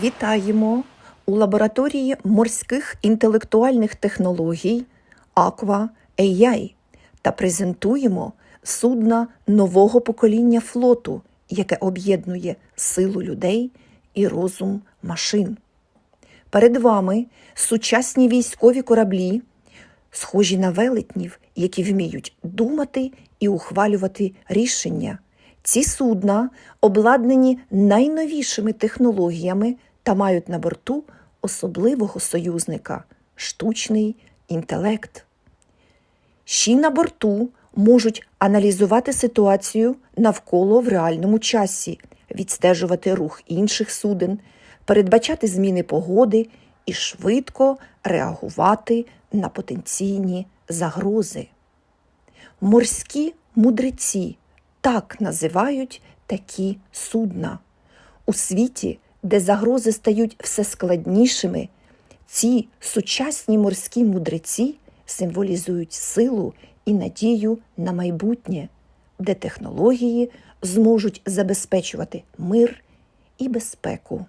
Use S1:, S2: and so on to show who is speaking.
S1: Вітаємо у лабораторії морських інтелектуальних технологій Aqua AI та презентуємо судна нового покоління флоту, яке об'єднує силу людей і розум машин. Перед вами сучасні військові кораблі, схожі на велетнів, які вміють думати і ухвалювати рішення. Ці судна обладнані найновішими технологіями та мають на борту особливого союзника штучний інтелект. Й на борту можуть аналізувати ситуацію навколо в реальному часі, відстежувати рух інших суден, передбачати зміни погоди і швидко реагувати на потенційні загрози. Морські мудреці так називають такі судна. У світі, де загрози стають все складнішими, ці сучасні морські мудреці символізують силу і надію на майбутнє, де технології зможуть забезпечувати мир і безпеку.